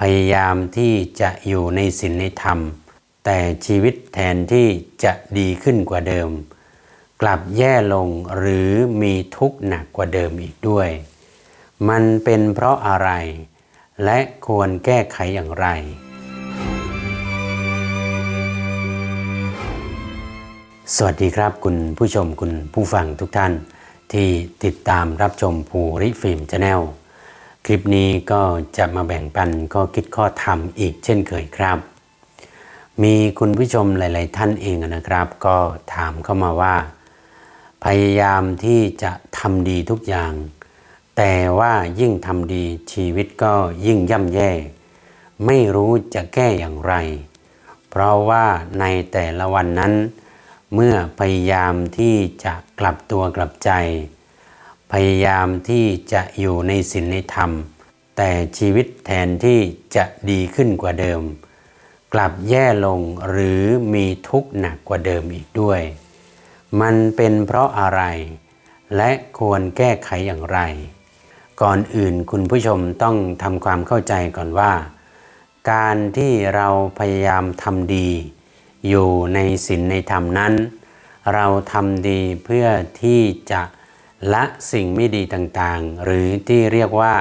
พยายามที่จะอยู่ในศีลในธรรม แต่ชีวิตแทนที่จะดีขึ้นกว่าเดิม กลับแย่ลงหรือมีทุกข์หนักกว่าเดิมอีกด้วย มันเป็นเพราะอะไร และควรแก้ไขอย่างไร สวัสดีครับคุณผู้ชมคุณผู้ฟังทุกท่าน ที่ติดตามรับชมภูริฟิล์มชาแนล คลิปนี้ก็จะมาแบ่งปันก็คิดข้อธรรมอีกเช่นเคยครับ มีคุณผู้ชมหลาย ๆ ท่านเองนะครับ ก็ถามเข้ามาว่า พยายามที่จะทำดีทุกอย่าง แต่ว่ายิ่งทำดีชีวิตก็ยิ่งย่ำแย่ ไม่รู้จะแก้อย่างไร เพราะว่าในแต่ละวันนั้น เมื่อพยายามที่จะกลับตัวกลับใจ พยายามที่จะอยู่ในศีลในธรรม แต่ชีวิตแทนที่จะดีขึ้นกว่าเดิม กลับแย่ลงหรือมีทุกข์หนักกว่าเดิมอีกด้วย มันเป็นเพราะอะไร และควรแก้ไขอย่างไร ก่อนอื่นคุณผู้ชมต้องทำความเข้าใจก่อนว่า การที่เราพยายามทำดี อยู่ในศีลในธรรมนั้น เราทำดีเพื่อที่จะ ละสิ่งไม่ดีต่างๆ หรือที่เรียกว่า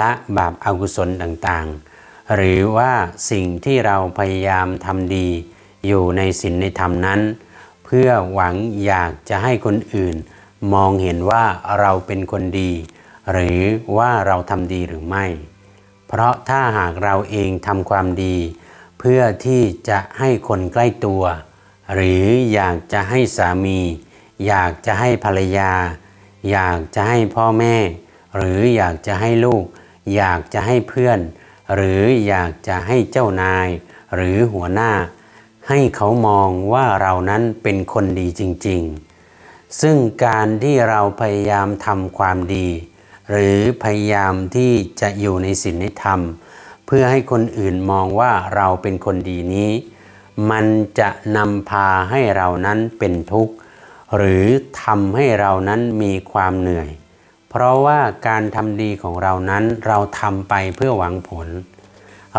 ละบาปอากุศลต่างๆ หรือว่าสิ่งที่เราพยายามทำดี อยู่ในศีลในธรรมนั้น เพื่อหวังอยากจะให้คนอื่น มองเห็นว่าเราเป็นคนดี หรือว่าเราทำดีหรือไม่ เพราะถ้าหากเราเองทำความดี เพื่อที่จะให้คนใกล้ตัว หรืออยากจะให้สามี อยากจะให้ภรรยา อยากจะให้พ่อแม่ หรืออยากจะให้ลูก อยากจะให้เพื่อน หรืออยากจะให้เจ้านาย หรือหัวหน้า ให้เขามองว่าเรานั้นเป็นคนดีจริง ๆ ซึ่งการที่เราพยายามทำความดี หรือพยายามที่จะอยู่ในศีลในธรรม เพื่อให้คนอื่นมองว่าเราเป็นคนดีนี้ มันจะนำพาให้เรานั้นเป็นทุกข์ หรือทำให้เรานั้นมีความเหนื่อย เพราะว่าการทำดีของเรานั้นเราทำไปเพื่อหวังผล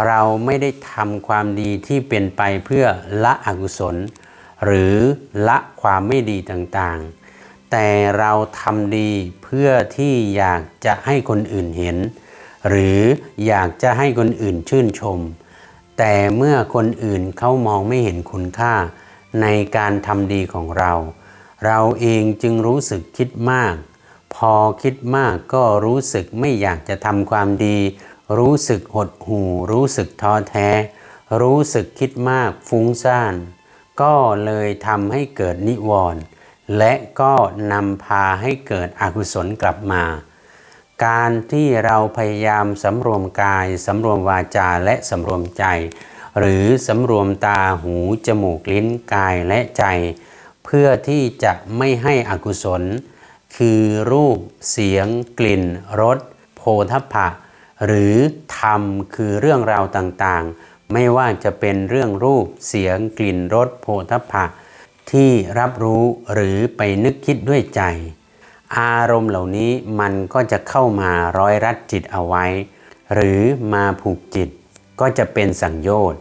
เราไม่ได้ทำความดีที่เป็นไปเพื่อละอกุศล หรือละความไม่ดีต่างๆ แต่เราทำดีเพื่อที่อยากจะให้คนอื่นเห็น หรืออยากจะให้คนอื่นชื่นชม แต่เมื่อคนอื่นเขามองไม่เห็นคุณค่าในการทำดีของเรา เราเองจึงรู้สึกคิดมาก พอคิดมากก็รู้สึกไม่อยากจะทำความดี รู้สึกหดหู่ รู้สึกท้อแท้ รู้สึกคิดมากฟุ้งซ่าน ก็เลยทำให้เกิดนิวรณ์และก็นำพาให้เกิดอกุศลกลับมา การที่เราพยายามสำรวมกายสำรวมวาจาและสำรวมใจ หรือสำรวมตาหู จมูก ลิ้นกายและใจ เพื่อที่จะไม่ให้อกุศล คือรูปเสียง กลิ่นรสโพธพะ หรือธรรมคือเรื่องราวต่างๆ ไม่ว่าจะเป็นเรื่องรูปเสียง กลิ่นรสโพธพะ ที่รับรู้หรือไปนึกคิดด้วยใจ อารมณ์เหล่านี้มันก็จะเข้ามาร้อยรัดจิตเอาไว้ หรือมาผูกจิตก็จะเป็นสังโยชน์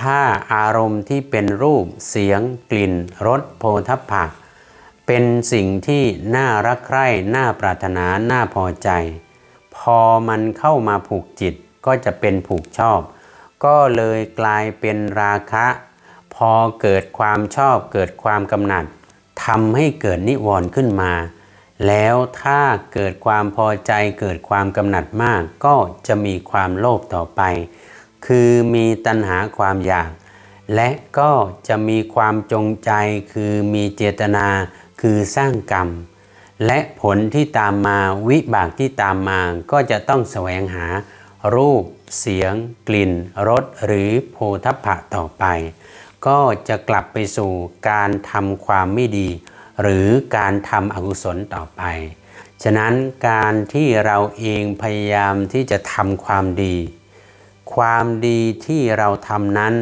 ถ้าอารมณ์ที่เป็นรูปเสียงกลิ่นรสโพธพะเป็นสิ่งที่น่ารักใคร่น่าปรารถนาน่าพอใจ พอมันเข้ามาผูกจิตก็จะเป็นผูกชอบ ก็เลยกลายเป็นราคะ พอเกิดความชอบเกิดความกำหนัดทำให้เกิดนิวรณ์ขึ้นมา แล้วถ้าเกิดความพอใจเกิดความกำหนัดมาก ก็จะมีความโลภต่อไป คือมีตัณหาความอยาก และก็จะมีความจงใจคือมีเจตนาคือสร้างกรรม และผลที่ตามมาวิบากที่ตามมาก็จะต้องแสวงหารูป เสียง กลิ่นรสหรือโพธพะต่อไป ก็จะกลับไปสู่การทำความไม่ดี หรือการทำอกุศลต่อไป ฉะนั้นการที่เราเองพยายามที่จะทำความดี ความดีที่เราทำนั้น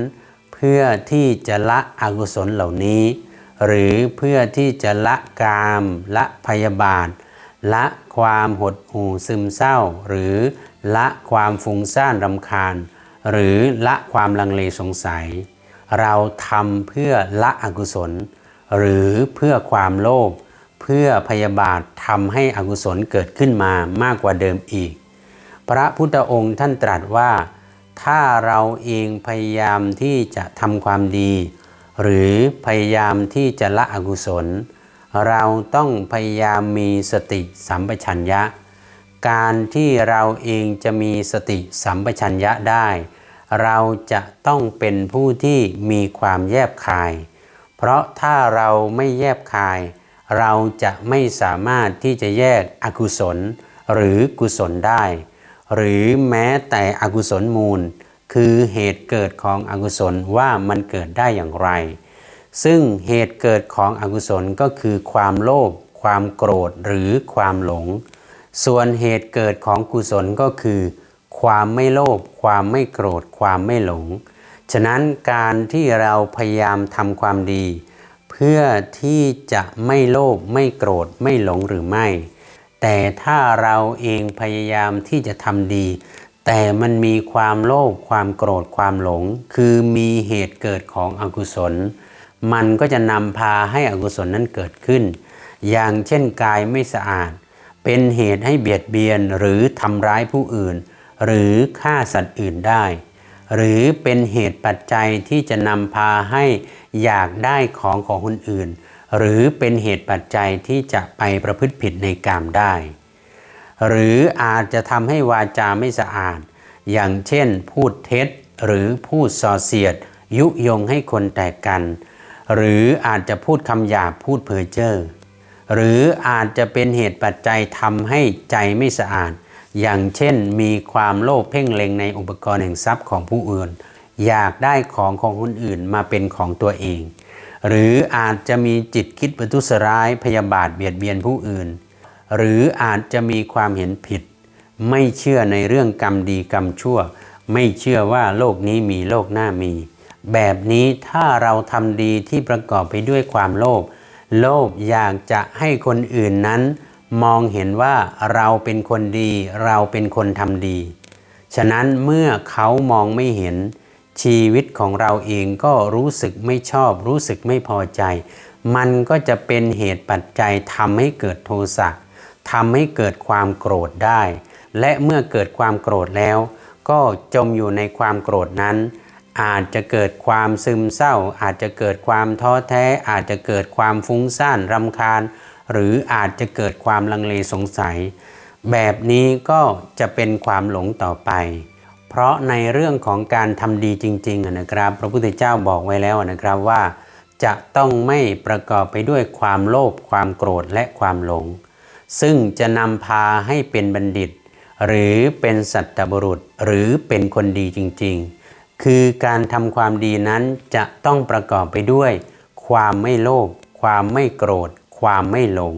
เพื่อที่จะละอกุศลเหล่านี้ หรือเพื่อที่จะละกามละพยาบาท ละความหดหู่ซึมเศร้า หรือละความฟุ้งซ่านรำคาญ หรือละความลังเลสงสัย เราทำเพื่อละอกุศล หรือเพื่อความโลภเพื่อพยาบาททำให้อกุศลเกิดขึ้นมามากกว่าเดิมอีก พระพุทธองค์ท่านตรัสว่า ถ้าเราเองพยายามที่จะทำความดี หรือพยายามที่จะละอกุศล เราต้องพยายามมีสติสัมปชัญญะ การที่เราเองจะมีสติสัมปชัญญะได้ เราจะต้องเป็นผู้ที่มีความแยบคาย เพราะถ้าเราไม่แยบคาย เราจะไม่สามารถที่จะแยกอกุศลหรือกุศลได้ หรือแม้แต่อกุศลมูล คือเหตุเกิดของอกุศลว่ามันเกิดได้อย่างไร ซึ่งเหตุเกิดของอกุศลก็คือความโลภความโกรธหรือความหลง ส่วนเหตุเกิดของกุศลก็คือ ความไม่โลภความไม่โกรธ ความไม่หลง ฉะนั้นการที่เราพยายามทำความดี เพื่อที่จะไม่โลภไม่โกรธไม่หลงหรือไม่ แต่ถ้าเราเองพยายามที่จะทำดี แต่มันมีความโลภความโกรธความหลง คือมีเหตุเกิดของอกุศล มันก็จะนำพาให้อกุศลนั้นเกิดขึ้น อย่างเช่นกายไม่สะอาด เป็นเหตุให้เบียดเบียนหรือทำร้ายผู้อื่น หรือฆ่าสัตว์อื่นได้ หรือเป็นเหตุปัจจัยที่จะนำพาให้อยากได้ของของคนอื่น หรือเป็นเหตุปัจจัยที่จะไปประพฤติผิดในกามได้ หรืออาจจะทำให้วาจาไม่สะอาด อย่างเช่น พูดเท็จ หรือพูดส่อเสียด ยุยงให้คนแตกกัน หรืออาจจะพูดคำหยาบพูดเพ้อเจ้อหรืออาจจะเป็นเหตุปัจจัยทำให้ใจไม่สะอาด อย่างเช่น มีความโลภเพ่งเล็งในอุปกรณ์แห่งทรัพย์ของผู้อื่น อยากได้ของของคนอื่นมาเป็นของตัวเอง หรืออาจจะมีจิตคิดประทุษร้ายพยาบาทเบียดเบียนผู้อื่น หรืออาจจะมีความเห็นผิด ไม่เชื่อในเรื่องกรรมดีกรรมชั่ว ไม่เชื่อว่าโลกนี้มีโลกหน้ามี แบบนี้ถ้าเราทำดีที่ประกอบไปด้วยความโลภโลภอยากจะให้คนอื่นนั้น มองเห็นว่าเราเป็นคนดี เราเป็นคนทำดี ฉะนั้นเมื่อเขามองไม่เห็น ชีวิตของเราเองก็รู้สึกไม่ชอบ รู้สึกไม่พอใจ มันก็จะเป็นเหตุปัจจัยทำให้เกิดโทสะทำให้เกิดความโกรธได้ และเมื่อเกิดความโกรธแล้ว ก็จมอยู่ในความโกรธนั้น อาจจะเกิดความซึมเศร้า อาจจะเกิดความท้อแท้ อาจจะเกิดความฟุ้งซ่านรำคาญ หรืออาจจะเกิดความลังเลสงสัย แบบนี้ก็จะเป็นความหลงต่อไป เพราะในเรื่องของการทำดีจริงๆนะครับ พระพุทธเจ้าบอกไว้แล้วนะครับว่า จะต้องไม่ประกอบไปด้วยความโลภความโกรธและความหลง ซึ่งจะนำพาให้เป็นบัณฑิต หรือเป็นสัตบุรุษหรือเป็นคนดีจริงๆ คือการทำความดีนั้นจะต้องประกอบไปด้วย ความไม่โลภความไม่โกรธ ความไม่หลง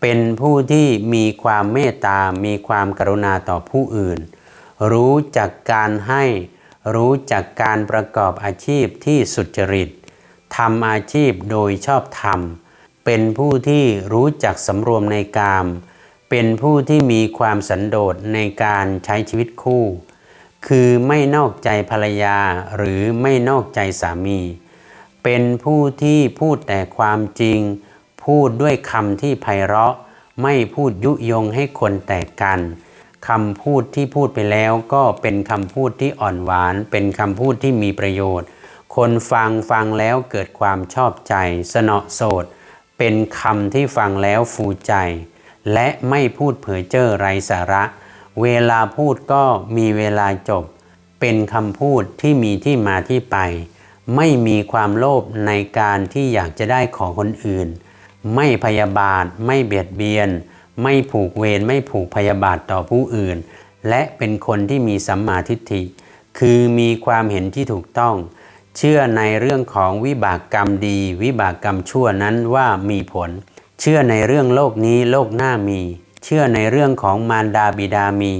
เป็นผู้ที่มีความเมตตา มีความกรุณาต่อผู้อื่น รู้จักการให้ รู้จักการประกอบอาชีพที่สุจริตทำอาชีพโดยชอบธรรม เป็นผู้ที่รู้จักสำรวมในกาม เป็นผู้ที่มีความสันโดษในการใช้ชีวิตคู่ คือไม่นอกใจภรรยาหรือไม่นอกใจสามี เป็นผู้ที่พูดแต่ความจริง พูดด้วยคำที่ไพเราะ ไม่พูดยุยงให้คนแตกกัน คำพูดที่พูดไปแล้วก็เป็นคำพูดที่อ่อนหวาน เป็นคำพูดที่มีประโยชน์ คนฟังฟังแล้วเกิดความชอบใจ สนอโสด เป็นคำที่ฟังแล้วฟูใจ และไม่พูดเผยเจ้อไรสาระ เวลาพูดก็มีเวลาจบ เป็นคำพูดที่มีที่มาที่ไป ไม่มีความโลภในการที่อยากจะได้ของคนอื่น ไม่พยาบาท ไม่เบียดเบียน ไม่ผูกเวรไม่ผูกพยาบาทต่อผู้อื่น และเป็นคนที่มีสัมมาทิฏฐิ คือมีความเห็นที่ถูกต้อง เชื่อในเรื่องของวิบากกรรมดี วิบากกรรมชั่วนั้นว่ามีผล เชื่อในเรื่องโลกนี้โลกหน้ามี เชื่อในเรื่องของมารดาบิดามี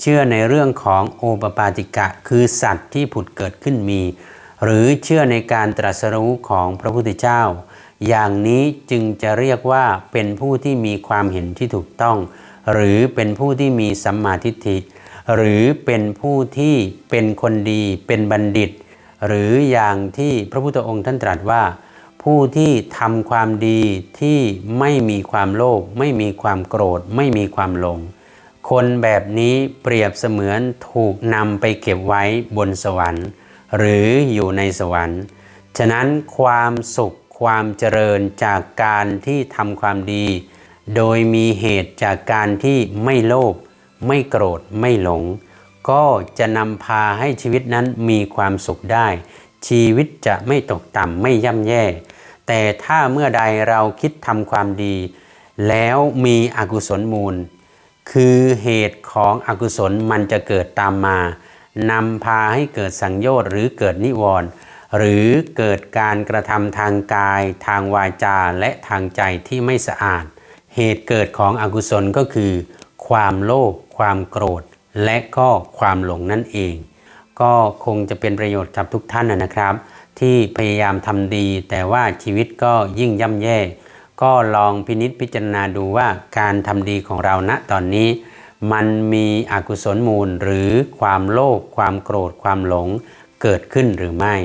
เชื่อในเรื่องของโอปปาติกะ คือสัตว์ที่ผุดเกิดขึ้นมี หรือเชื่อในการตรัสรู้ของพระพุทธเจ้า อย่างนี้จึงจะเรียกว่าเป็นผู้ที่มีความเห็นที่ถูกต้อง หรือเป็นผู้ที่มีสัมมาทิฏฐิ หรือเป็นผู้ที่เป็นคนดีเป็นบัณฑิต หรืออย่างที่พระพุทธองค์ท่านตรัสว่า ผู้ที่ทำความดีที่ไม่มีความโลภไม่มีความโกรธ ไม่มีความหลง คนแบบนี้เปรียบเสมือนถูกนำไปเก็บไว้บนสวรรค์ หรืออยู่ในสวรรค์ ฉะนั้นความสุข ความเจริญจากการที่ทำความดี โดยมีเหตุจากการที่ไม่โลภไม่โกรธไม่หลง ก็จะนำพาให้ชีวิตนั้นมีความสุขได้ ชีวิตจะไม่ตกต่ำไม่ย่ำแย่ แต่ถ้าเมื่อใดเราคิดทำความดี แล้วมีอกุศลมูล คือเหตุของอกุศลมันจะเกิดตามมานำพาให้เกิดสังโยชน์หรือเกิดนิวรณ์ หรือเกิดการกระทำทางกาย ทางวาจาและทางใจที่ไม่สะอาด เหตุเกิดของอกุศลก็คือ ความโลภความโกรธ และก็ความหลงนั่นเอง ก็คงจะเป็นประโยชน์กับทุกท่านนะนะครับ ที่พยายามทำดี แต่ว่าชีวิตก็ยิ่งย่ำแย่ ก็ลองพินิษพิจารณาดูว่าการทำดีของเราณตอนนี้มันมีอกุศลมูลหรือความโลภความโกรธความหลงเกิดขึ้นหรือไม่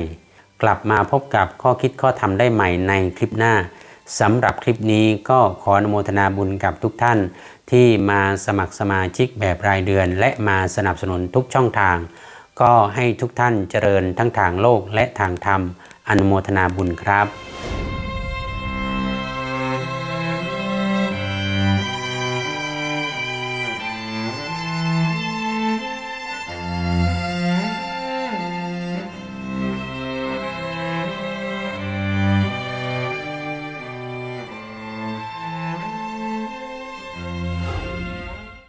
กลับมาพบกับข้อคิดข้อทำได้ใหม่ในคลิปหน้าสำหรับคลิปนี้ก็ขออนุโมทนาบุญกับทุกท่าน ที่มาสมัครสมาชิกแบบรายเดือน และมาสนับสนุนทุกช่องทาง ก็ให้ทุกท่านเจริญทั้งทางโลกและทางธรรม อนุโมทนาบุญครับ